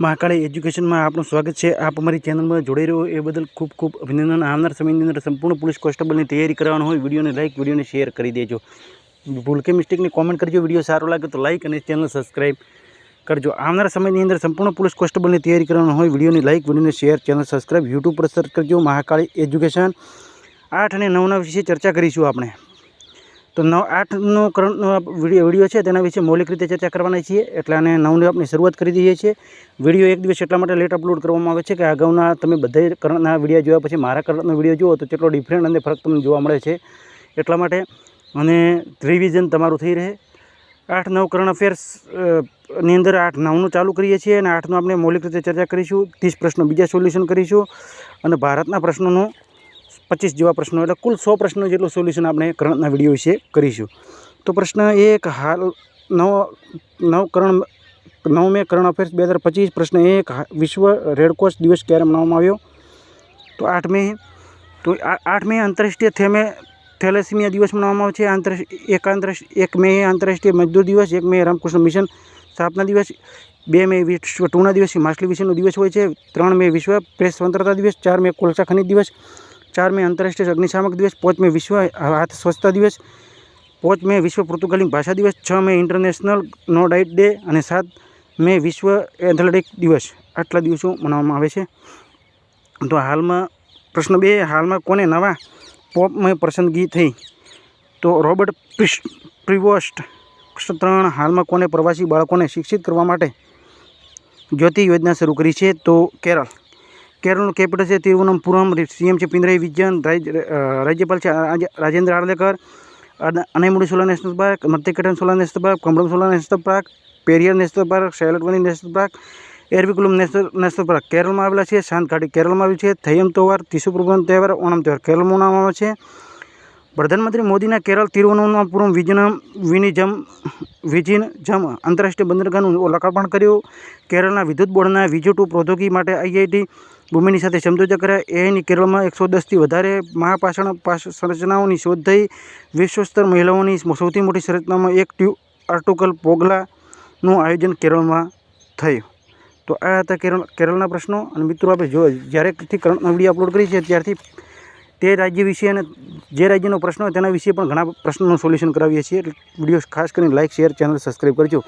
મહાકાળી એજ્યુકેશનમાં આપનું સ્વાગત છે. આપ અમારી ચેનલમાં જોડાઈ રહ્યો એ બદલ ખૂબ ખૂબ અભિનંદન. આવનાર સમયની અંદર સંપૂર્ણ પોલીસ કોન્સ્ટેબલની તૈયારી કરવાનો હોય, વિડીયોને લાઇક વિડીયોને શેર કરી દેજો. ભૂલ કે મિસ્ટેકની કોમેન્ટ કરજો. વીડિયો સારો લાગે તો લાઇક અને ચેનલ સબસ્ક્રાઈબ કરજો. આવનાર સમયની અંદર સંપૂર્ણ પોલીસ કોન્સ્ટેબલની તૈયારી કરવાનો હોય, વિડીયોની લાઇક વિડીયોને શેર ચેનલ સબસ્ક્રાઈબ યુટ્યુબ પર સર્ચ કરજો. મહાકાળી એજ્યુકેશન. આઠ અને નવના વિશે ચર્ચા કરીશું આપણે. તો નવ આઠનો કરંટનો વીડિયો વીડિયો છે, તેના વિશે મૌલિક રીતે ચર્ચા કરવાની છીએ. એટલે અને નવની આપણે શરૂઆત કરી દઈએ છીએ. વીડિયો એક દિવસ એટલા માટે લેટ અપલોડ કરવામાં આવે છે કે અગાઉના તમે બધા કરંટના વીડિયો જોયા પછી મારા કરંટનો વીડિયો જુઓ તો કેટલો ડિફરન્ટ અને ફરક તમને જોવા મળે છે. એટલા માટે અને રિવિઝન તમારું થઈ રહે. આઠ નવ કરંટ અફેર્સની અંદર આઠ નવનું ચાલુ કરીએ છીએ અને આઠનું આપણે મૌલિક રીતે ચર્ચા કરીશું. ત્રીસ પ્રશ્નો બીજા સોલ્યુશન કરીશું. અને ભારતના પ્રશ્નોનું પચીસ જેવા પ્રશ્નો એટલે કુલ સો પ્રશ્નો જેટલું સોલ્યુશન આપણે કરંટના વીડિયો વિશે કરીશું. તો પ્રશ્ન એક, હાલ નવ નવ કરણ નવ મે કરંટ અફેર્સ બે હજાર પચીસ, પ્રશ્ન એક વિશ્વ રેડક્રોસ દિવસ ક્યારે મનાવવામાં આવ્યો? તો આઠ મે તો આઠ મે આંતરરાષ્ટ્રીય થેમે, થેલેસીમિયા દિવસ મનાવવામાં આવે છે. આંતર એક આંતરરાષ્ટ્રીય એક મે આંતરરાષ્ટ્રીય મજદૂર દિવસ એક મે રામકૃષ્ણ મિશન સ્થાપના દિવસ બે મે વિશ્વ ટૂના દિવસ, માછલી વિશેનો દિવસ હોય છે. ત્રણ મે વિશ્વ પ્રેસ સ્વતંત્રતા દિવસ ચાર મે કોલસા ખનિજ દિવસ ચાર મે આંતરરાષ્ટ્રીય અગ્નિશામક દિવસ પાંચ વિશ્વ હાથ સ્વચ્છતા દિવસ પાંચ મે વિશ્વ પોર્તુગાલી ભાષા દિવસ, છ May international no diet day અને સાત મે વિશ્વ એથ્લેટિક દિવસ. આટલા દિવસો મનાવવામાં આવે છે. તો હાલમાં પ્રશ્ન બે, હાલમાં કોને નવા પોપમય પસંદગી થઈ? તો રોબર્ટ પ્રિવોસ્ટ પ્રશ્ન ત્રણ હાલમાં કોને પ્રવાસી બાળકોને શિક્ષિત કરવા માટે જ્યોતિ યોજના શરૂ કરી છે? તો કેરળ. કેરળનું કેપિટલ છે તિરુવનંતપુરમ સીએમ છે પિનરાઈ વિજયન, રાજ- રાજ્યપાલ છે રાજેન્દ્ર આડલેકર અન- Anamudi Shola national park Mathikettan Shola national park કમરમ Shola national park, Periyar national park Silent Valley national park, Eravikulam national national park. કેરળમાં આવેલા છે શાંત ઘાટી કેરળમાં આવ્યું છે, થયમ તહેવાર તિશુપ્રભન તહેવાર, ઓણમ તહેવાર. કેરળમાં આવે છે. પ્રધાનમંત્રી મોદીના કેરળ તિરુવનંતપુરમ વિજનમ, વિનિજમ, વિજિન જમ આંતરરાષ્ટ્રીય બંદરગાહનું લોકાર્પણ કર્યું. કેરળના વિદ્યુત બોર્ડના વીજો ટુ પ્રૌદ્યોગિકી માટે આઈઆઈટી ભૂમિની સાથે કર્યા એની કેરળમાં એકસો દસથી વધારે મહાપાષણ પાષ સંરચનાઓની શોધ થઈ. વિશ્વસ્તર મહિલાઓની સૌથી મોટી સંરચનામાં એક ટ્યુ, આર્ટુકલ પોગલાનું આયોજન કેરળમાં થયું. તો આ હતા કેરળ, કેરળના પ્રશ્નો. અને મિત્રો, આપણે જો જ્યારેથી કરંટના વીડિયો અપલોડ કરી છે, ત્યારથી તે રાજ્ય વિશે અને જે રાજ્યનો પ્રશ્ન હોય તેના વિશે પણ ઘણા પ્રશ્નોનું સોલ્યુશન કરાવીએ છીએ. વીડિયો ખાસ કરીને લાઇક શેર, ચેનલ સબસ્ક્રાઈબ કરજો.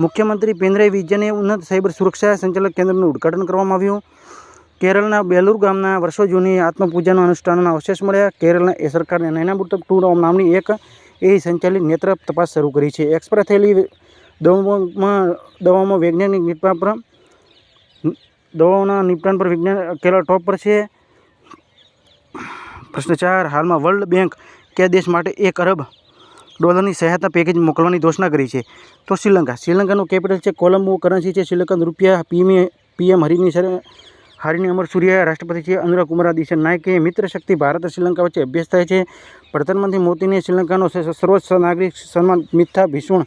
મુખ્યમંત્રી પિનરાઈ વિજયને ઉન્નત સાયબર સુરક્ષા સંચાલક કેન્દ્રનું ઉદ્ઘાટન કરવામાં આવ્યું. કેરળના બેલુર ગામના વર્ષો જૂની આત્મપૂજાના અનુષ્ઠાનના અવશેષ મળ્યા. કેરળના એ સરકારને નૈનામૃતક ટુ નામની એક એ સંચાલિત નેત્ર તપાસ શરૂ કરી છે. એક્સપાયર થયેલી દવાઓમાં દવાઓમાં વૈજ્ઞાનિક નિપણ પર દવાઓના નિપટાન પર વિજ્ઞાન કેરળ ટોપ પર છે. પ્રશ્ન ચાર, હાલમાં વર્લ્ડ બેંક કયા દેશ માટે એક અરબ ડોલરની સહાયતા પેકેજ મોકલવાની ઘોષણા કરી છે? તો શ્રીલંકા. શ્રીલંકાનું કેપિટલ છે કોલંબો. કરન્સી છે શ્રીલંકન રૂપિયા પીએમ પીએમ હરિની હારીની અમર સૂર્યા, રાષ્ટ્રપતિ છે અનુરા કુમાર દિશે નાયકે મિત્ર શક્તિ ભારત શ્રીલંકા વચ્ચે અભ્યાસ થાય છે. પ્રધાનમંત્રી મોદીને શ્રીલંકાનો સર્વોચ્ચ નાગરિક સન્માન મિથા ભીષણ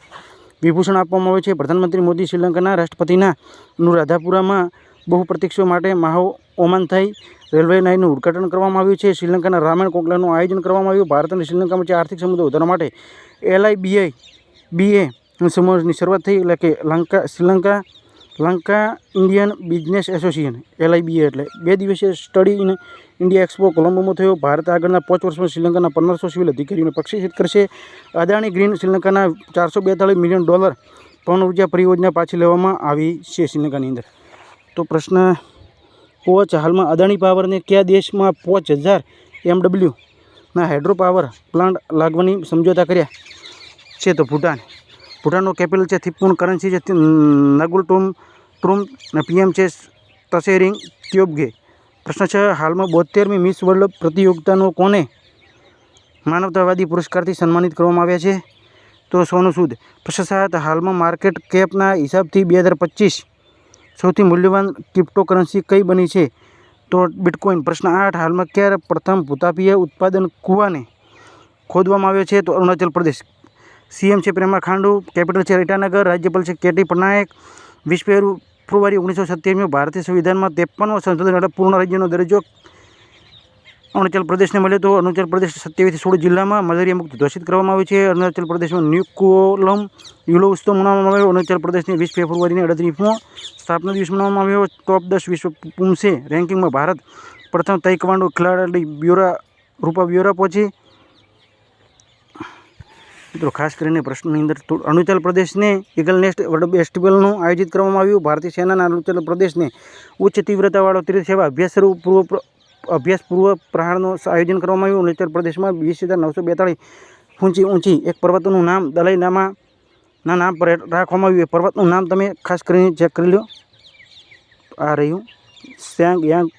વિભૂષણ આપવામાં આવે છે. પ્રધાનમંત્રી મોદી શ્રીલંકાના રાષ્ટ્રપતિના અનુરાધાપુરામાં બહુ પ્રતિક્ષો માટે માહો ઓમાન થઈ રેલવે લાઇનનું ઉદઘાટન કરવામાં આવ્યું છે. શ્રીલંકાના રામાયણ કોકલાનું આયોજન કરવામાં આવ્યું. ભારત અને શ્રીલંકા વચ્ચે આર્થિક સંબંધો વધારવા માટે એલઆઈબીઆઈ, બીએ સમૂહની શરૂઆત થઈ એટલે કે Lanka, Sri Lanka Lanka Indian business association LIBA એટલે બે દિવસીય સ્ટડી ઇન ઇન્ડિયા એક્સપો કોલંબોમાં થયો. ભારત આગળના પાંચ વર્ષમાં શ્રીલંકાના પંદરસો સિવિલ અધિકારીઓને પક્ષીસિત કરશે. અદાણી ગ્રીન શ્રીલંકાના ચારસો બેતાળીસ મિલિયન ડોલર પવન ઊર્જા પરિયોજના પાછી લેવામાં આવી છે શ્રીલંકાની અંદર. તો પ્રશ્ન પોચ હાલમાં અદાણી પાવરને કયા દેશમાં પાંચ હજાર એમડબલ્યુના હાઇડ્રો પાવર પ્લાન્ટ લાગવાની સમજોતા કર્યા છે તો ભૂટાન. ભૂટાનનો કેપિટલ છે થિપ્પુન કરન્સી છે નગુલ ટુમ ટ્રુમ અને પીએમ છે તસેરિંગ ત્યોબગે. પ્રશ્ન છે, હાલમાં બોતેરમી મિસ વર્લ્ડ પ્રતિયોગિતાનો કોને માનવતાવાદી પુરસ્કારથી સન્માનિત કરવામાં આવ્યા છે? તો સોનું સૂદ. પ્રશ્ન સાત, હાલમાં માર્કેટ કેપના હિસાબથી બે હજાર પચીસ સૌથી મૂલ્યવાન ક્રિપ્ટોકરન્સી કઈ બની છે? તો બિટકોઇન પ્રશ્ન આઠ, હાલમાં ક્યારે પ્રથમ ભૂતાપીય ઉત્પાદન કૂવાને ખોદવામાં આવ્યો છે? તો અરુણાચલ પ્રદેશ. સીએમ છે પ્રેમા ખાંડુ, કેપિટલ છે ઇટાનગર રાજ્યપાલ છે કેટી પટનાયક વીસ ફેબ્રુઆરી ઓગણીસો સત્યાવીસમાં ભારતીય સંવિધાનમાં ત્રેપનમો સંશોધન હેઠળ પૂર્ણ રાજ્યનો દરજ્જો. અરુણાચલ પ્રદેશને મળે તો અરુણાચલ પ્રદેશ સત્યાવીસથી સોળ જિલ્લામાં મલેરિયા મુક્ત ઘોષિત કરવામાં આવ્યું છે. અરુણાચલ પ્રદેશમાં ન્યુકોલમ યુલો ઉત્સવ મનાવવામાં આવ્યો. અરુણાચલ પ્રદેશની વીસ ફેબ્રુઆરીની અડત્રીસમાં સ્થાપના દિવસ મનાવવામાં આવ્યો. ટોપ દસ વિશ્વ પુમસે રેન્કિંગમાં ભારત પ્રથમ તાઇકવાન્ડો ખેલાડી બ્યુરા, રૂપા બ્યુરા પહોંચી. મિત્રો, ખાસ કરીને પ્રશ્નની અંદર અરુણાચલ પ્રદેશને ઈગલ નેસ્ટ વર્લ્ડ ફેસ્ટિવલનું આયોજિત કરવામાં આવ્યું. ભારતીય સેનાના અરુણાચલ પ્રદેશને ઉચ્ચ તીવ્રતાવાળો તીર્થ સેવા અભ્યાસ પૂર્વ પ્ર- અભ્યાસ પૂર્વ પ્રહારનું આયોજન કરવામાં આવ્યું. અરુણાચલ પ્રદેશમાં વીસ હજાર નવસો બેતાળીસ ઊંચી ઊંચી એક પર્વતનું નામ દલાઈનામા ના નામ પર રાખવામાં આવ્યું. એ પર્વતનું નામ તમે ખાસ કરીને ચેક કરી લો. આ રહ્યું સેંગ યાંગ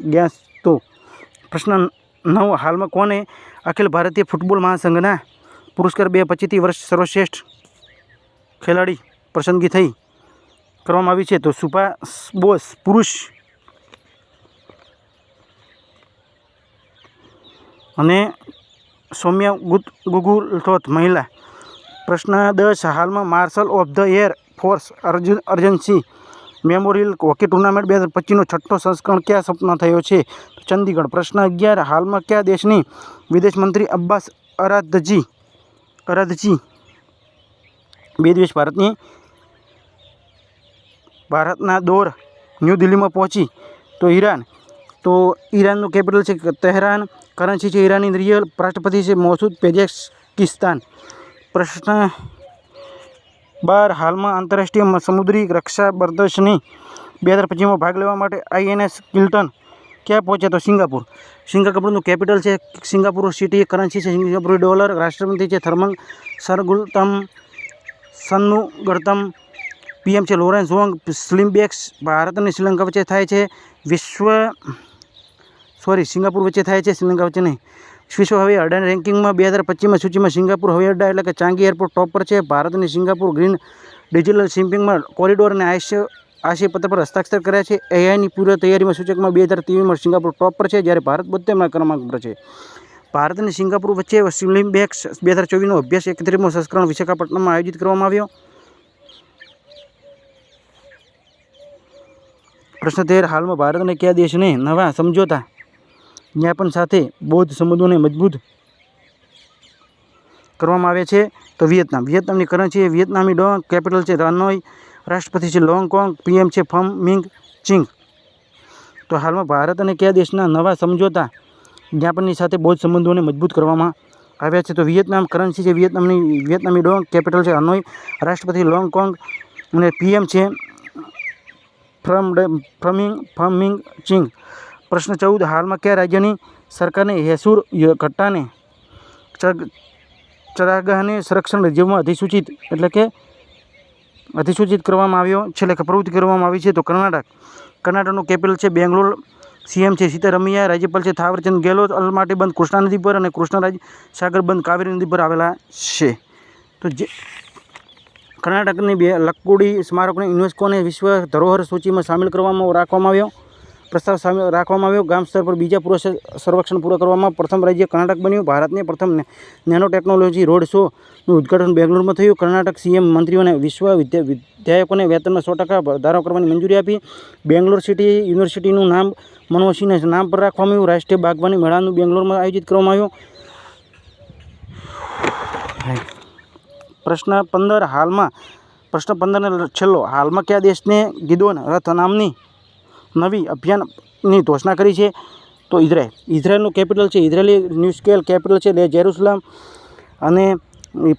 ગ્યાસ તો. પ્રશ્ન નવ, હાલમાં કોને અખિલ ભારતીય ફૂટબોલ મહાસંઘના પુરસ્કાર બે પચીસથી વર્ષ સર્વશ્રેષ્ઠ ખેલાડી પસંદગી થઈ કરવામાં આવી છે. તો સુભાષ બોસ પુરુષ અને સૌમ્યા ગુત ગુગુલથોથ મહિલા. પ્રશ્ન દસ, હાલમાં marshal of the air force Arjun urgency memorial hockey tournament બે હજાર પચીસનો છઠ્ઠો સંસ્કરણ ક્યાં સપના થયો છે? ચંદીગઢ. પ્રશ્ન અગિયાર, હાલમાં કયા દેશની વિદેશ મંત્રી અબ્બાસ અરાધજી અરાધજી બે દિવસ ભારતની ભારતના દોર ન્યૂ દિલ્હીમાં પહોંચી તો ઈરાન. તો ઈરાનનું કેપિટલ છે તહેરાન, કરન્સી છે ઈરાની રિયલ રાષ્ટ્રપતિ છે મોસૂદ પેજેકિસ્તાન પ્રશ્ન બાર, હાલમાં આંતરરાષ્ટ્રીય સમુદ્રી રક્ષા પ્રદર્શની બે હજાર પચીસમાં ભાગ લેવા માટે આઈએનએસ કિલ્ટન ક્યાં પહોંચ્યા તો સિંગાપુર? સિંગાપુરનું કેપિટલ છે સિંગાપુર સિટી કરન્સી છે સિંગાપુર ડોલર રાષ્ટ્રપતિ છે થર્મલ સરગુલતમ સન્નુ ગળતમ પીએમ છે લોરેન્સ વોંગ સ્લિમબેક્સ ભારત અને શ્રીલંકા વચ્ચે થાય છે વિશ્વ, સોરી, સિંગાપુર વચ્ચે થાય છે, શ્રીલંકા વચ્ચે નહીં. વિશ્વ હવાઈ અડ્ડા રેન્કિંગમાં બે હજાર પચીસમાં સૂચિમાં સિંગાપુર હવાઈ અડ્ડા એટલે કે ચાંગી એરપોર્ટ ટોપ પર છે. ભારત અને સિંગાપુર ગ્રીન ડિજિટલ શિપિંગમાં કોરિડોર અને આશય આશય પત્ર પર હસ્તાક્ષર કર્યા છે. એઆઈની પૂર્વ તૈયારીમાં સૂચકમાં બે હજાર ત્રેવીસમાં સિંગાપુર ટોપ પર છે, જ્યારે ભારત બોતેરમાં ક્રમાંક પર છે. ભારત અને સિંગાપુર વચ્ચે સ્લિમ બેક્સ બે હજાર ચોવીસનો અભ્યાસ એકત્રીસમો સંસ્કરણ વિશાખાપટ્ટનમમાં આયોજિત કરવામાં આવ્યો. પ્રશ્ન તેર, હાલમાં ભારત અને કયા દેશને નવા સમજોતા જ્ઞાપન સાથે બૌદ્ધ સંબંધોને મજબૂત કરવામાં આવે છે? તો વિયેતનામ. વિયેતનામની કરન્સી વિયેતનામી ડો કેપિટલ છે રનોઈ રાષ્ટ્રપતિ છે લોંગકોંગ પીએમ છે ફમ મિંગ ચિંગ. તો હાલમાં ભારત અને કયા દેશના નવા સમજોતા જ્ઞાપનની સાથે બૌદ્ધ સંબંધોને મજબૂત કરવામાં આવ્યા છે? તો વિયેતનામ કરન્સી છે, વિયેતનામની, વિયેતનામી ડોંગ કેપિટલ છે હનોઈ રાષ્ટ્રપતિ લોંગકોંગ અને પીએમ છે ફ્રમ ફ્રમિંગ ફમિંગ ચિંગ. પ્રશ્ન ચૌદ, હાલમાં કયા રાજ્યની સરકારને હેસુર ઘટ્ટાને ચરાગાહને સંરક્ષણ રજીવમાં અધિસૂચિત, એટલે કે અધિસૂચિત કરવામાં આવ્યો. છેલ્લે પ્રવૃત્તિ કરવામાં આવી છે તો કર્ણાટક. કર્ણાટકનું કેપિટલ છે બેંગ્લોર. સીએમ છે સીતારમૈયા. રાજ્યપાલ છે થાવરચંદ ગેહલોત. અલમાટી બંધ કૃષ્ણા નદી પર અને કૃષ્ણરાજ સાગર બંધ કાવેરી નદી પર આવેલા છે. તો જે કર્ણાટકની બે લક્કુડી સ્મારકોને યુનેસ્કોને વિશ્વ ધરોહર સૂચિમાં સામેલ કરવામાં રાખવામાં આવ્યો. પ્રસ્તાવ સામે રાખવામાં આવ્યો. ગામ સ્તર પર બીજા પુરુષ સંરક્ષણ પૂરા કરવામાં પ્રથમ રાજ્ય કર્ણાટક બન્યું. ભારતને પ્રથમ નેનો ટેકનોલોજી રોડ શોનું ઉદ્ઘાટન બેંગ્લોરમાં થયું. કર્ણાટક સીએમ મંત્રીઓને વિશ્વ વિધાયકોને વેતનમાં સો ટકા વધારો કરવાની મંજૂરી આપી. બેંગ્લોર સિટી યુનિવર્સિટીનું નામ મનમોહનસિંહના નામ પર રાખવામાં આવ્યું. રાષ્ટ્રીય બાગવાની મેળાનું બેંગ્લોરમાં આયોજિત કરવામાં આવ્યું. પ્રશ્ન પંદર હાલમાં, પ્રશ્ન પંદરને છેલ્લો, હાલમાં કયા દેશને ગીદોન રથ નામની નવી અભિયાનની ઘોષણા કરી છે. તો ઇઝરાયલ, ઇઝરાયલનું કેપિટલ છે, ઇઝરાયલી ન્યૂ સ્કેલ કેપિટલ છે લે જેરુસલમ અને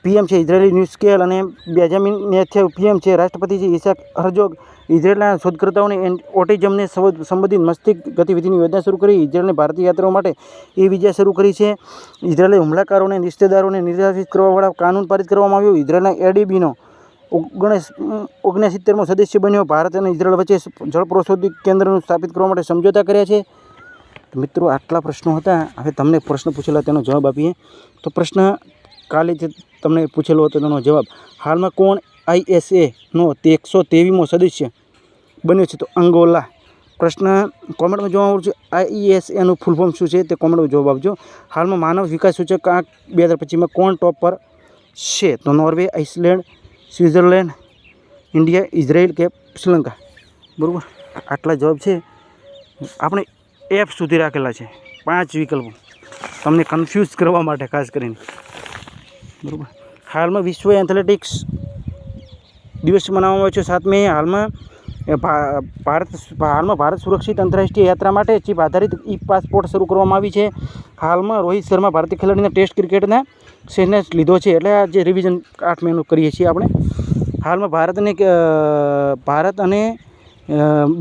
પીએમ છે, ઇઝરાયલી ન્યૂ સ્કેલ અને બેજામિન નેથ્યવ પીએમ છે, રાષ્ટ્રપતિ છે ઇસાક હરજોગ. ઇઝરાયલના શોધકર્તાઓને ઓટિઝમને સંબંધિત મસ્તિષ્ક ગતિવિધિની યોજના શરૂ કરી, ઇઝરાયલને ભારતીય યાત્રાઓ માટે એ વિઝા શરૂ કરી છે. ઇઝરાયલે હુમલાકારોને, રિશ્તેદારોને નિર્દેશિત કરવાવાળા કાનૂન પારિત કરવામાં આવ્યો. ઇઝરાયલના એડીબીનો ઓગણીસ ઓગણસિત્તેરમો સદસ્ય બન્યો. ભારત અને ઇઝરાયલ વચ્ચે જળ પ્રસૌદિક કેન્દ્રનું સ્થાપિત કરવા માટે સમજોતા કર્યા છે. મિત્રો, આટલા પ્રશ્નો હતા. હવે તમને પ્રશ્ન પૂછેલા તેનો જવાબ આપીએ. તો પ્રશ્ન કાલે જે તમને પૂછેલો હતો તેનો જવાબ, હાલમાં કોણ આઈએસએનો એકસો તેવીમો સદસ્ય બન્યો છે? તો અંગોલા પ્રશ્ન કોમેન્ટમાં જોવા મળશે આઈએસએનું ફૂલ ફોર્મ શું છે? તે કોમેન્ટમાં જવાબ આપજો. હાલમાં માનવ વિકાસ સૂચક આંક બે હજાર પચીસમાં કોણ ટોપ પર છે? તો Norway, Iceland Switzerland, India, Israel કે શ્રીલંકા બરાબર? આટલા જવાબ છે. આપણે એપ સુધી રાખેલા છે. પાંચ વિકલ્પો. તમને કન્ફ્યુઝ કરવા માટે ખાસ કરીને. બરાબર? હાલમાં વિશ્વ એથ્લેટિક્સ દિવસ મનાવવામાં આવ્યો છે સાતમી. હાલમાં ભારત હાલમાં ભારત સુરક્ષિત આંતરરાષ્ટ્રીય યાત્રા માટે ચીપ આધારિત ઈ પાસપોર્ટ શરૂ કરવામાં આવી છે. હાલમાં રોહિત શર્મા ભારતીય ખેલાડીના ટેસ્ટ ક્રિકેટના સેને લીધો છે એટલે આ જે રિવિઝન આઠ મેનું કરીએ છીએ આપણે. હાલમાં ભારતને ભારત અને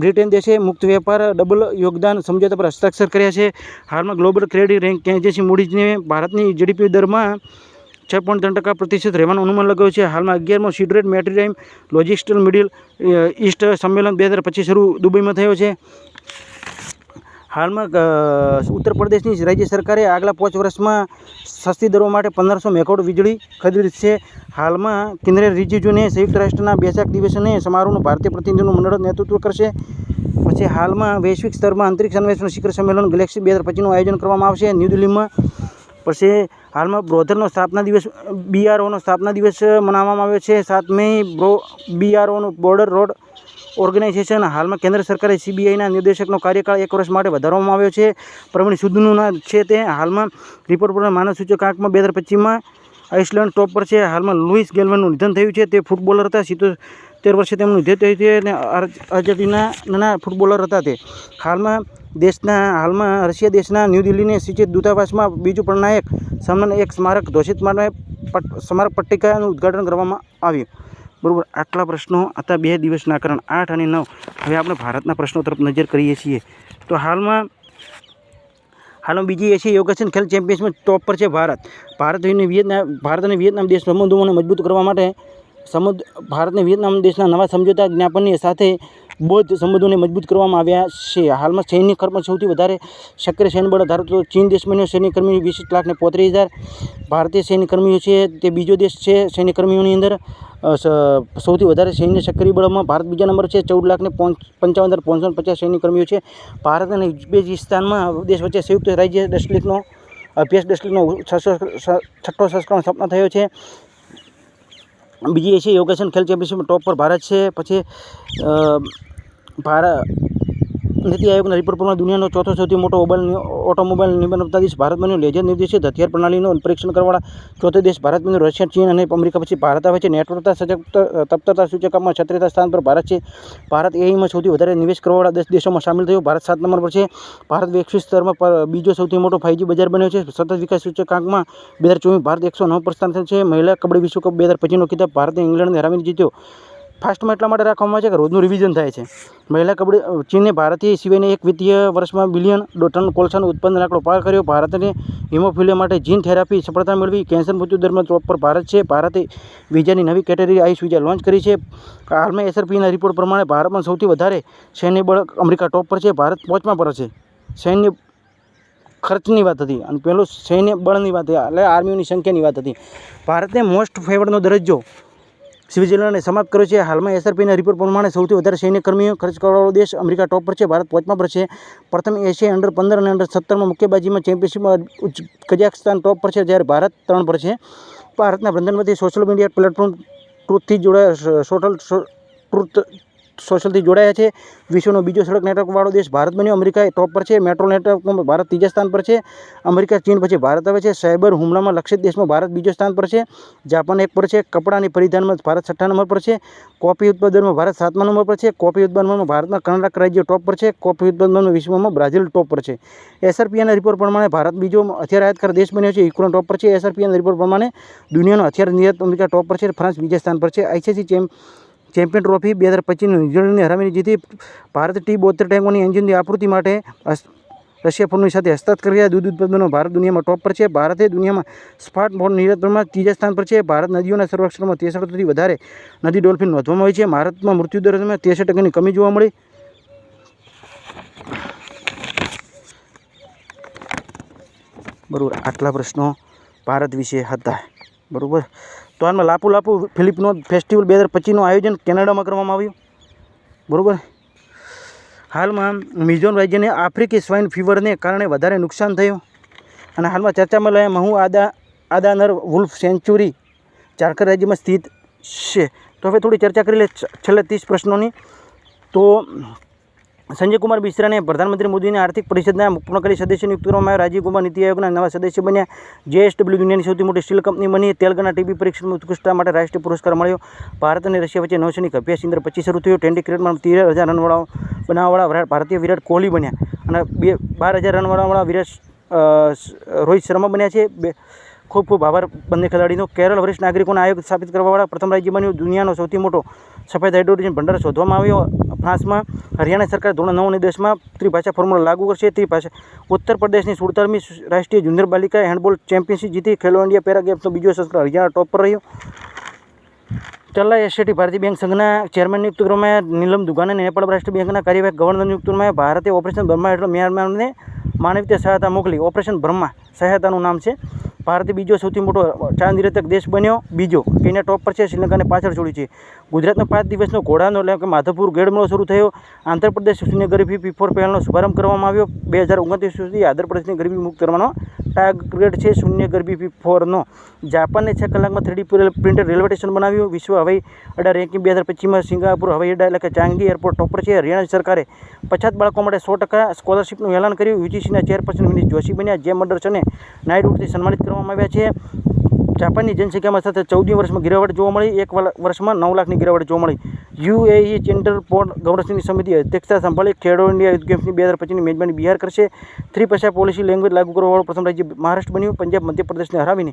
બ્રિટન દેશે મુક્ત વેપાર ડબલ યોગદાન સમજૂતા પર હસ્તાક્ષર કર્યા છે. હાલમાં ગ્લોબલ ક્રેડિટ રેન્ક એજન્સી મૂડીને ભારતની જીડીપી દરમાં છ પોઈન્ટ ત્રણ ટકા પ્રતિશત રહેવાનું અનુમાન લગાવ્યું છે. હાલમાં અગિયારમો સિડરેટ મેટ્રીટાઇમ લોજિસ્ટલ મિડિલ ઈસ્ટ સંમેલન બે હજાર પચીસ શરૂ દુબઈમાં થયો છે. હાલમાં ઉત્તર પ્રદેશની રાજ્ય સરકારે આગલા પાંચ વર્ષમાં સસ્તી દરો માટે પંદરસો મેગાવોટ વીજળી ખરીદી છે. હાલમાં કેન્દ્રીય રિજિજુને સંયુક્ત રાષ્ટ્રના બેસાક દિવસને સમારોહનું ભારતીય પ્રતિનિધિનું મંડળ નેતૃત્વ કરશે. પછી હાલમાં વૈશ્વિક સ્તરમાં અંતરિક્ષ અન્વેષણ શિખર સંમેલન ગેલેક્સી બે હજાર પચીસનું આયોજન કરવામાં આવશે. ન્યૂ દિલ્હીમાં પછી હાલમાં બ્રોધરનો સ્થાપના દિવસ બીઆરઓનો સ્થાપના દિવસ મનાવવામાં આવ્યો છે. સાત મે બ્રો બીઆરઓનું બોર્ડર રોડ ઓર્ગેનાઇઝેશન હાલમાં કેન્દ્ર સરકારે સીબીઆઈના નિર્દેશકનો કાર્યકાળ એક વર્ષ માટે વધારવામાં આવ્યો છે. પ્રવીણ સુદનું છે તે. હાલમાં રિપોર્ટ પર માનવ સૂચકાંકમાં બે હજાર પચીસમાં આઇસલેન્ડ ટોપ પર છે. હાલમાં લુઈસ ગેલવનનું નિધન થયું છે. તે ફૂટબોલર હતા. સિત્તોતેર વર્ષે તેમનું નિધન થયું છે અને આઝાદીના નાના ફૂટબોલર હતા તે. હાલમાં દેશના હાલમાં રશિયા દેશના ન્યૂ દિલ્હીને સિંચિત દૂતાવાસમાં બીજું પ્રણાયક સન્માન એક સ્મારક ઘોષિત માટે સ્મારક પટ્ટિકાનું ઉદ્ઘાટન કરવામાં આવ્યું. બરાબર, આટલા પ્રશ્નો હતા બે દિવસના કારણ આઠ અને નવ. હવે આપણે ભારતના પ્રશ્નો તરફ નજર કરીએ છીએ. તો હાલમાં હાલમાં બીજી એશિયા યોગાસન ખેલ ચેમ્પિયન્સમાં ટોપ પર છે ભારત. ભારત અને વિયેતનામ ભારત અને વિયેતનામ દેશ સંબંધોને મજબૂત કરવા માટે સમુદ્ર, ભારતને વિયેતનામ દેશના નવા સમજૂતા જ્ઞાપનની સાથે બૌદ્ધ સંબંધોને મજબૂત કરવામાં આવ્યા છે. હાલમાં સૈન્ય કર્મ સૌથી વધારે સક્રિય સૈન્યબળ ધરાવતો ચીન દેશમાંનો સૈન્યકર્મીઓ વીસ લાખને પોત્રીસ હજાર ભારતીય સૈન્ય કર્મીઓ છે. તે બીજો દેશ છે. સૈન્યકર્મીઓની અંદર સૌથી વધારે સૈન્ય સક્રિય બળમાં ભારત બીજા નંબર છે. ચૌદ લાખને પોંચ- પંચાવન હજાર પાંચસો પચાસ સૈન્યકર્મીઓ છે. ભારત અને ઉઝબેકિસ્તાનમાં દેશ વચ્ચે સંયુક્ત રાજ્ય ડસ્ટલીગનો અભ્યાસ ડસ્ટલીગનો છસો છઠ્ઠો સંસ્કરણ સ્થાપના થયો છે. બીજી એશિયા યોગાસન ખેલ ચેમ્પિયનશિપમાં ટોપ પર ભારત છે. પછી ભારત નીતિ આયોગના રિપોર્ટ પ્રમાણે દુનિયાનો ચોથો સૌથી મોટો મોબાઈલ ઓટોમોબાઈલ નિબંધતા દેશ ભારત બન્યો. લેજર નિર્દેશિત હથિયાર પ્રણાલીનું પરીક્ષણ કરવાળા ચોથો દેશ ભારત બન્યો. રશિયા, ચીન અને અમેરિકા પછી ભારત આવે છે. નેટવર્કતા સજગતા તપ્તરતા સૂચકમાં છત્રીતા સ્થાન પર ભારત છે. ભારત એઆઈમાં સૌથી વધારે નિવેશ કરવાવાળા દસ દેશોમાં સામેલ થયું. ભારત સાત નંબર પર છે. ભારત વૈશ્વિક સ્તરમાં બીજો સૌથી મોટો ફાઇવજી બજાર બન્યો છે. સતત વિકાસ સૂચકાંકમાં બે હજાર ચોવીસ ભારત એકસો નવ પર સ્થાન છે. મહિલા કબડ્ડી વિશ્વકપ બે હજાર પચીસનો ખિતાબ ભારતે ઇંગ્લેન્ડને હરાવીને જીત્યો. ફાસ્ટમાં એટલા માટે રાખવામાં આવે છે કે રોજનું રિવિઝન થાય છે. મહિલા કબડ્ડી ચીને ભારતીય સિવાયને એક વિત્તીય વર્ષમાં બિલિયન ટન કોલસાનું ઉત્પાદન આંકડો પાર કર્યો. ભારતને હિમોફિલિયા માટે જીન થેરાપી સફળતા મેળવી. કેન્સર મૃત્યુ દરમાં ટોપ પર ભારત છે. ભારતે વિઝાની નવી કેટેગરી વિઝા લોન્ચ કરી છે. હાલમાં એસઆરપીના રિપોર્ટ પ્રમાણે ભારતમાં સૌથી વધારે સૈન્ય બળ અમેરિકા ટોપ પર છે. ભારત પાંચમા પર છે. સૈન્ય ખર્ચની વાત હતી અને પેલું સૈન્ય બળની વાત એટલે આર્મીઓની સંખ્યાની વાત હતી. ભારતે મોસ્ટ ફેવર્ડનો દરજ્જો સ્વિટ્ઝરલેન્ડને સમાપ્ત કર્યો છે. હાલમાં એસઆરપીના રિપોર્ટ પ્રમાણે સૌથી વધારે સૈન્ય કર્મીઓ ખર્ચ કરવાવાળો દેશ અમેરિકા ટોપ પર છે. ભારત પાંચમા પર છે. પ્રથમ એશિયા અંડર પંદર અને અંડર સત્તરમાં મુક્કેબાજીમાં ચેમ્પિયનશિપમાં કઝાકસ્તાન ટોપ પર છે, જ્યારે ભારત ત્રણ પર છે. ભારતના પ્રધાનમંત્રી સોશિયલ મીડિયા પ્લેટફોર્મ ટ્રુથથી જોડાયા. સોશલ ટ્રુથ સોશિયલથી જોડાયા છે વિશ્વનો બીજો સડક નેટવર્કવાળો દેશ ભારત બન્યો અમેરિકા ટોપ પર છે મેટ્રો નેટવર્કમાં ભારત ત્રીજા સ્થાન પર છે અમેરિકા ચીન પછી ભારત આવે છે સાયબર હુમલામાં લક્ષિત દેશમાં ભારત બીજો સ્થાન પર છે જાપાન એક પર છે કપડાની પરિધાનમાં ભારત છઠ્ઠા નંબર પર છે કોફી ઉત્પાદનમાં ભારત સાતમા નંબર પર છે કોફી ઉત્પાદનમાં ભારતના કર્ણાટક રાજ્ય ટોપ પર છે કોફી ઉત્પાદનમાં વિશ્વમાં બ્રાઝિલ ટોપ પર છે એસઆરપીએના રિપોર્ટ પ્રમાણે ભારત બીજો હથિયાર આયાતકાર દેશ બન્યો છે યુક્રેન ટોપ પર છે એસઆરપીએના રિપોર્ટ પ્રમાણે દુનિયાનો હથિયાર નિર્યાત અમેરિકા ટોપ પર છે ફ્રાન્સ બીજા સ્થાન પર છે આઈસીસી ચેમ્પ ચેમ્પિયન ટ્રોફી બે હજાર પચીસની ન્યુઝીલેન્ડને હરાવીને જીતી ભારત ટી બોતેર ટેન્કોની એન્જિનની આપૃત્તિ માટે રશિયા ફોનની સાથે હસ્તાક્ષર કર્યા દૂધ ઉત્પાદનો ભારત દુનિયામાં ટોપ પર છે. ભારતે દુનિયામાં સ્માર્ટફોન નિર્યાતમાં ત્રીજા સ્થાન પર છે. ભારત નદીઓના સંરક્ષણમાં ત્રેસઠથી વધારે નદી ડોલ્ફિન નોંધવામાં આવી છે. ભારતમાં મૃત્યુદરમાં ત્રેસઠ ટકાની કમી જોવા મળી. બરાબર, આટલા પ્રશ્નો ભારત વિશે હતા. બરાબર? તો હાલમાં લાપુ લાપુ ફિલિપનો ફેસ્ટિવલ બે હજાર પચીસનું આયોજન કેનેડામાં કરવામાં આવ્યું. બરાબર? હાલમાં મિઝોન રાજ્યને આફ્રિકી સ્વાઇન ફીવરને કારણે વધારે નુકસાન થયું. અને હાલમાં ચર્ચામાં લાયા મહુ આદા, આદાનર વુલ્ફ સેન્ચુરી ઝારખંડ રાજ્યમાં સ્થિત છે. તો હવે થોડી ચર્ચા કરી લે છેલ્લે ત્રીસ પ્રશ્નોની. તો સંજય કુમાર મિશ્રાને પ્રધાનમંત્રી મોદીની આર્થિક પરિષદના પૂર્ણકારી સદસ્ય નિયુક્ત કરવામાં આવ્યા. રાજીવ કુમાર નીતિ આયોગના નવા સદસ્ય બન્યા. જેએસડબલ્યુ દુનિયાની સૌથી મોટી સ્ટીલ કંપની બની. તેલંગાના ટીબી પરીક્ષણમાં ઉત્કૃષ્ટતા માટે રાષ્ટ્રીય પુરસ્કાર મળ્યો. ભારત અને રશિયા વચ્ચે નૌસૈનિક અભ્યાસ ઇન્દ્ર પચીસ શરૂ થયો. ટ્વેન્ટી ક્રિકેટમાં તેર હજાર રનવાળા બનાવવાળા ભારતીય વિરાટ કોહલી બન્યા. અને બે બાર હજાર રનવાળાવાળા વિરાટ રોહિત શર્મા બન્યા છે. બે ખૂબ ખૂબ આભાર. બંને ખેલાડીનો કેરળ વરિષ્ઠ નાગરિકોના આયોગ સ્થાપિત કરવાવાળા પ્રથમ રાજ્ય બન્યું. દુનિયાનો સૌથી મોટો સફેદ હાઇડ્રોજન ભંડાર શોધવામાં આવ્યો. ફ્રાન્સમાં હરિયાણા સરકાર ધોરણ નવ અને દસમાં ત્રિભાષા ફોર્મ્યુલા લાગુ કરશે. ત્રિભાષા ઉત્તર પ્રદેશની સુડતાલીમી રાષ્ટ્રીય જુનિયર બાલિકા હેન્ડબોલ ચેમ્પિયનશિપ જીતી ખેલો ઇન્ડિયા પેરા ગેમ્સનો બીજો સંસ્કાર હરિયાણા ટોપ પર રહ્યો. ચલ્લા એસટી ભારતીય બેંક સંઘના ચેરમેન નિયુક્ત કરવામાં. નીલમ દુગાને નેપાળ રાષ્ટ્રીય બેંકના કાર્યવાહક ગવર્નર નિયુક્ત કરવામાં. ભારતે ઓપરેશન બ્રહ્મા હેઠળ મ્યાનમારને માનવીય સહાયતા મોકલી. ઓપરેશન બ્રહ્મા સહાયતાનું નામ છે. ભારત બીજો સૌથી મોટો ચા નિર્યાતક દેશ બન્યો, બીજો. કેન્યા ટોપ પર છે, શ્રીલંકાને પાછળ છોડી છે. ગુજરાતનો પાંચ દિવસનો ઘોડાનો એટલે કે માધવપુર ગેડમેળો શરૂ થયો. આંધ્રપ્રદેશ શૂન્ય ગરીબી પીફોર પહેલનો શુભારંભ કરવામાં આવ્યો. બે હજાર ઓગણત્રીસ સુધી આંધ્રપ્રદેશની ગરીબી મુક્ત કરવાનો ટાર્ગેટ છે. શૂન્ય ગરીબી પી ફોરનો જાપાને છ કલાકમાં થ્રીડી પ્રિન્ટેડ રેલવે સ્ટેશન બનાવ્યું. વિશ્વ હવાઈ અડા રેન્કિંગ બે હજાર પચીસમાં સિંગાપુર હવાઈ અડા એટલે કે ચાંગી એરપોર્ટ ટોપર છે. હરિયાણા સરકારે પછાત બાળકો માટે સો ટકા સ્કોલરશીપનું એલાન કર્યું. યુજીસીના ચેરપર્સન વિનીત જોશી બન્યા. જે મર્ડર્સને નાયડુથી સન્માનિત કરવામાં આવ્યા છે. જાપાનની જનસંખ્યામાં સતત ચૌદમી વર્ષમાં ગિરાવટ જોવા મળી, એક વર્ષમાં નવ લાખની ગિરાવટ જોવા મળી. યુએઈ ચેન્ટર પોર્ટ ગવર્નન્સની સમિતિ અધ્યક્ષતા સંભાળી ખેડો ઇન્ડિયા યુથ ગેમ્સની બે હજાર પચીસની મેજબાની બિહાર કરશે. થ્રી પૈસા પોલિસી લેંગ્વેજ લાગુ કરવાવાળું પ્રથમ રાજ્ય મહારાષ્ટ્ર બન્યું. પંજાબ મધ્યપ્રદેશને હરાવીને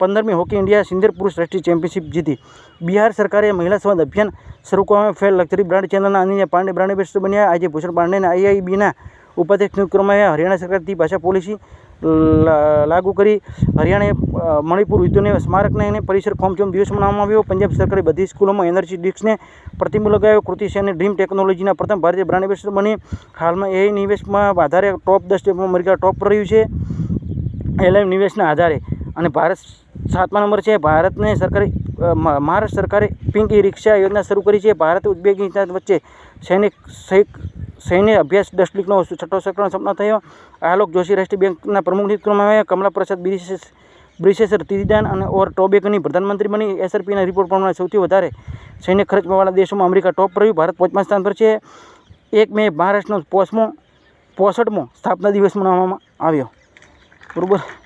પંદરમી હોકી ઇન્ડિયા સિનિયર પુરુષ રાષ્ટ્રીય ચેમ્પિયનશિપ જીતી. બિહાર સરકારે મહિલા સંવાદ અભિયાન શરૂ કરવામાં ફેલ લક્ઝરી બ્રાન્ડ ચેનલના અનિયા પાંડે બ્રાન્ડ એમ્બેસેડર બન્યા. આજે ભૂષણ પાંડેને આઈઆઈબીના ઉપાધ્યક્ષ નિયુક્ત કરવામાં હરિયાણા સરકારથી ભાષા પોલિસી લાગુ કરી હરિયાણાએ મણિપુર યુદ્ધને સ્મારકને એને પરિસર ખોમચોમ દિવસ મનાવવામાં આવ્યો. પંજાબ સરકારે બધી સ્કૂલોમાં એનર્જી ડિસ્કને પ્રતિબંધ લગાવ્યો. કૃતિ સેને ડ્રીમ ટેકનોલોજીના પ્રથમ ભારતીય બ્રાન્ડ એમ્બેસેડર બની. હાલમાં એ નિવેશમાં આધારે ટોપ દસ અમેરિકા ટોપ પર રહ્યું છે. એલએમ નિવેશના આધારે. અને ભારત સાતમા નંબર છે. ભારતને સરકારે મહારાષ્ટ્ર સરકારે પિંક ઈ રિક્ષા યોજના શરૂ કરી છે. ભારત ઉઝબેકિસ્તાન વચ્ચે સૈનિક સૈનિક સૈન્ય અભ્યાસ દસ છઠ્ઠો સત્રનો સપના થયો. આલોક જોશી રાષ્ટ્રીય બેંકના પ્રમુખ નિયુક્ત કરવામાં કમલા પ્રસાદ બ્રિસેસ બ્રિસેસર તિરિદાન અને ઓર ટોબેકની પ્રધાનમંત્રી બની. એસઆરપીના રિપોર્ટ પ્રમાણે સૌથી વધારે સૈન્ય ખર્ચવાળા દેશોમાં અમેરિકા ટોપ પર રહ્યું. ભારત પાંચમા સ્થાન પર છે. એક મે મહારાષ્ટ્રનો પોસમો, પોસઠમો સ્થાપના દિવસ મનાવવામાં આવ્યો. બરોબર?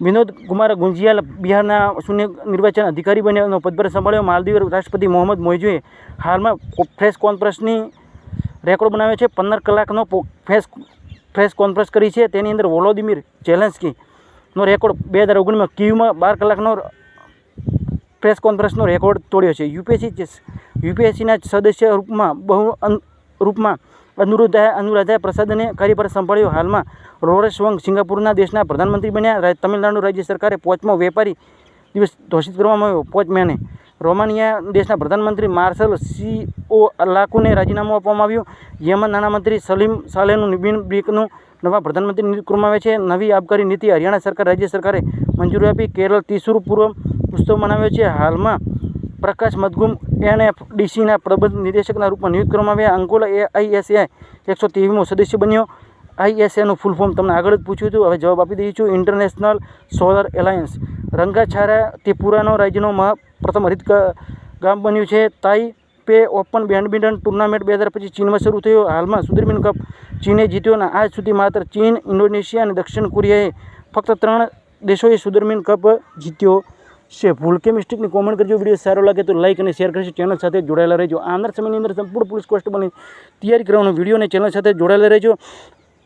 વિનોદ કુમાર ગુંજિયાલ બિહારના શૂન્ય નિર્વાચન અધિકારી બન્યાનો પદભાર સંભાળ્યો. માલદીવ રાષ્ટ્રપતિ મોહમ્મદ મોઇજુએ હાલમાં પ્રેસ કોન્ફરન્સની રેકોર્ડ બનાવ્યો છે. પંદર કલાકનો ફ્રેશ પ્રેસ કોન્ફરન્સ કરી છે. તેની અંદર વોલોદિમીર ઝેલેન્સ્કીનો રેકોર્ડ બે હજાર ઓગણીસમાં કીવમાં બાર કલાકનો પ્રેસ કોન્ફરન્સનો રેકોર્ડ તોડ્યો છે. યુપીએસસી યુપીએસસીના સદસ્ય રૂપમાં બહુ રૂપમાં અનુરુદ્ધા અનુરાધા પ્રસાદને કાર્યભાર સંભાળ્યો. હાલમાં રોરેશ વંગ સિંગાપુરના દેશના પ્રધાનમંત્રી બન્યા. તમિલનાડુ રાજ્ય સરકારે પોચમો વેપારી દિવસ ઘોષિત કરવામાં આવ્યો. પોચ મેને રોમાનિયા દેશના પ્રધાનમંત્રી માર્શલ સી ઓ લાકુને રાજીનામું આપવામાં આવ્યું. યમન નાણામંત્રી સલીમ સાલેનું બિન બ્રિકનું નવા પ્રધાનમંત્રી નિયુક્ત આવે છે. નવી આબકારી નીતિ હરિયાણા સરકાર રાજ્ય સરકારે મંજૂરી આપી. કેરળ ત્રિશુર પૂર્વ ઉત્સવ મનાવ્યો છે. હાલમાં પ્રકાશ મદગુમ એનએફડીસીના પ્રબંધ નિદેશકના રૂપમાં નિયુક્ત કરવામાં આવ્યા. અંકુલ એ આઈએસએ એકસો ત્રેવીમો સદસ્ય બન્યો. આઈએસએનું ફૂલ ફોર્મ તમને આગળ જ પૂછ્યું હતું. હવે જવાબ આપી દઈ છું. ઇન્ટરનેશનલ સોલર એલાયન્સ રંગાછારા ત્રિપુરાનો રાજ્યનો પ્રથમ હરિત ગામ બન્યું છે. Taipei open badminton tournament બે હજાર પચીસ ચીનમાં શરૂ થયો. હાલમાં સુધીરબેન કપ ચીને જીત્યો અને આજ સુધી માત્ર ચીન, ઇન્ડોનેશિયા અને દક્ષિણ કોરિયાએ ફક્ત ત્રણ દેશોએ સુધીરબેન કપ જીત્યો છે. ભૂલ કેમિસ્ટ્રીની કોમેન્ટ કરજો. વીડિયો સારો લાગે તો લાઇક અને શેર કરશે ચેનલ સાથે જોડાયેલા રહેજો. આવનાર સમયની અંદર સંપૂર્ણ પોલીસ કોન્સ્ટેબલની તૈયારી કરવાનો વીડિયો અને ચેનલ સાથે જોડાયેલા રહેજો.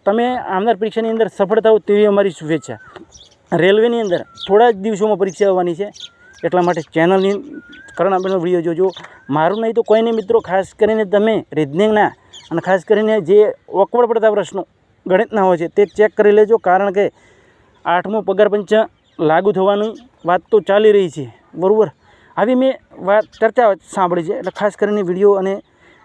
તમે આવનાર પરીક્ષાની અંદર સફળ થાઓ તેવી અમારી શુભેચ્છા. રેલવેની અંદર થોડા જ દિવસોમાં પરીક્ષા આવવાની છે. એટલા માટે ચેનલની કરણાબેનનો વીડિયો જોજો. મારું નહીં તો કોઈ નહીં મિત્રો. ખાસ કરીને તમે રિઝનિંગના અને ખાસ કરીને જે ઓકવડ પડતા પ્રશ્નો ગણિતના હોય છે તે ચેક કરી લેજો. કારણ કે આઠમો પગાર પંચ લાગુ થવાની વાત તો ચાલી રહી છે, બરાબર? આવી મેં વાત ચર્ચા સાંભળી છે, એટલે ખાસ કરીને વીડિયો અને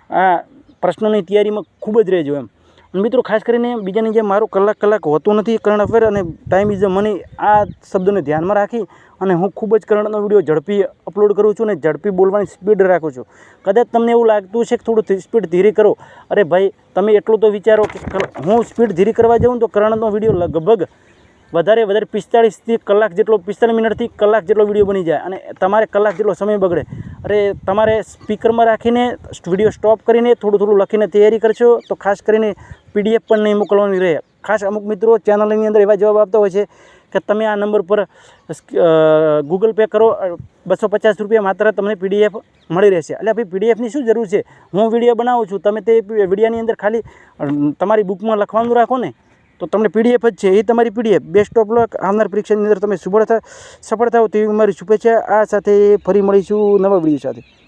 આ પ્રશ્નોની તૈયારીમાં ખૂબ જ રહેજો એમ. મિત્રો, ખાસ કરીને બીજાની જેમ મારું કલાક કલાક હોતું નથી કરંટ અફેર અને ટાઈમ ઇઝ અ મની આ શબ્દોને ધ્યાનમાં રાખી અને હું ખૂબ જ કરંટનો વીડિયો ઝડપી અપલોડ કરું છું અને ઝડપી બોલવાની સ્પીડ રાખું છું. કદાચ તમને એવું લાગતું છે કે થોડું સ્પીડ ધીરી કરો. અરે ભાઈ, તમે એટલું તો વિચારો કે હું સ્પીડ ધીરી કરવા જાઉં તો કરંટનો વીડિયો લગભગ વધારે વધારે પિસ્તાળીસથી કલાક જેટલો, પિસ્તાળીસ મિનિટથી કલાક જેટલો વીડિયો બની જાય અને તમારે કલાક જેટલો સમય બગડે. અરે તમારે સ્પીકરમાં રાખીને વીડિયો સ્ટોપ કરીને થોડું થોડું લખીને તૈયારી કરશો તો ખાસ કરીને પીડીએફ પણ નહીં મોકલવાની રહે. ખાસ અમુક મિત્રો ચેનલની અંદર એવા જવાબ આપતા હોય છે કે તમે આ નંબર પર ગૂગલ પે કરો બસો પચાસ રૂપિયા માત્ર તમને પીડીએફ મળી રહેશે. એટલે ભાઈ પીડીએફની શું જરૂર છે? હું વીડિયો બનાવું છું. તમે તે વિડીયાની અંદર ખાલી તમારી બુકમાં લખવાનું રાખો ને. તો તમને પીડીએફ જ છે, એ તમારી પીડીએફ બેસ્ટ ઓફ લક આવનાર પરીક્ષાની અંદર તમે સફળ થા સફળ થાઓ તેવી મારી શુભેચ્છા. આ સાથે ફરી મળીશું નવા વીડિયો સાથે.